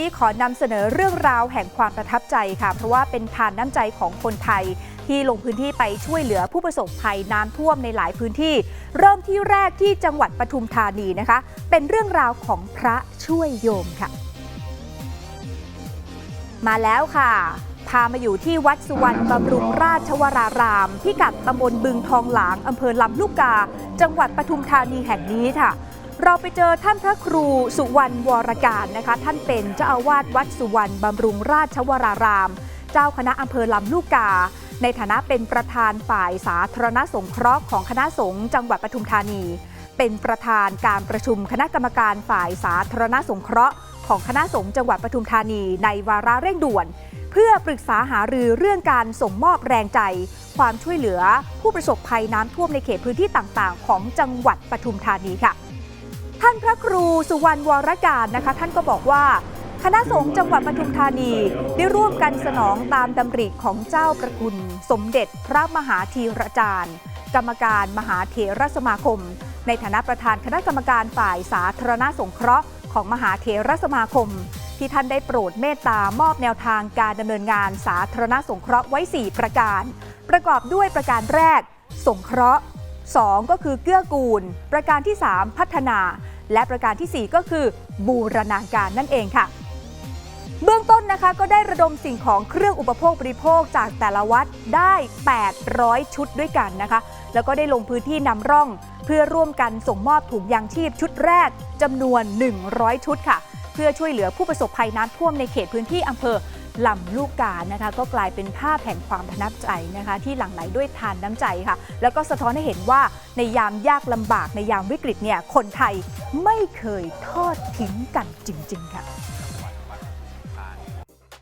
ดีๆขอนำเสนอเรื่องราวแห่งความประทับใจค่ะ เพราะว่าเป็นทานน้ำใจของคนไทยที่ลงพื้นที่ไปช่วยเหลือผู้ประสบภัยน้ำท่วมในหลายพื้นที่ เริ่มที่แรกที่จังหวัดปทุมธานีนะคะ เป็นเรื่องราวของพระช่วยโยมค่ะ มาแล้วค่ะพามาอยู่ที่วัดสุวรรณบำรุงราชวราราม พิกัดตำบลบึงทองหลางอำเภอลำลูกกา จังหวัดปทุมธานีแห่งนี้ค่ะ เราไปเจอท่านพระครูสุวรรณวรการนะคะ ท่านเป็นเจ้าอาวาสวัดสุวรรณบำรุงราชวราราม เจ้าคณะอำเภอลำลูกกา ในฐานะเป็นประธานฝ่ายสาธารณสงเคราะห์ของคณะสงฆ์จังหวัดปทุมธานี เป็นประธานการประชุมคณะกรรมการฝ่ายสาธารณสงเคราะห์ของคณะสงฆ์จังหวัดปทุมธานี ในวาระเร่งด่วน เพื่อปรึกษาหารือเรื่องการส่งมอบแรงใจ ความช่วยเหลือผู้ประสบภัยน้ำท่วมในเขตพื้นที่ต่างๆ ของจังหวัดปทุมธานีค่ะานพระครูสุวรรณวรการนะคะ ท่านก็บอกว่า คณะสงฆ์จังหวัดปทุมธานี ได้ร่วมกันสนองตามดำริของเจ้าประคุณ สมเด็จพระมหาธีรจารย์ กรรมการมหาเถรสมาคม ในฐานะประธานคณะกรรมการฝ่ายสาธารณสงเคราะห์ของมหาเถรสมาคม ที่ท่านได้โปรดเมตตามอบแนวทางการดำเนินงานสาธารณสงเคราะห์ไว้ 4 ประการ ประกอบด้วยประการแรก สงเคราะห์ 2 ก็คือเกื้อกูล ประการที่ 3 พัฒนา และประการทีสี่ 4 ก็คือ บูรณาการนั่นเองค่ะ เบื้องต้นนะคะก็ได้ระดมสิ่งของเครื่องอุปโภคบริโภคจากแต่ละวัดได้ 800 ชุดด้วยกันนะคะ แล้วก็ได้ลงพื้นที่นำร่อง เพื่อร่วมกันส่งมอบถุงยางชีพชุดแรกจำนวน 100 ชุดค่ะ เพื่อช่วยเหลือผู้ประสบภัยน้ำท่วมในเขตพื้นที่อำเภอ ลำลูกกานะคะก็กลายเป็นภาพแห่งความประทับใจนะคะ ที่หลั่งไหลด้วยทานน้ำใจค่ะ แล้วก็สะท้อนให้เห็นว่าในยามยากลำบากในยามวิกฤตเนี่ยคนไทยไม่เคยทอดทิ้งกันจริง ๆ ค่ะ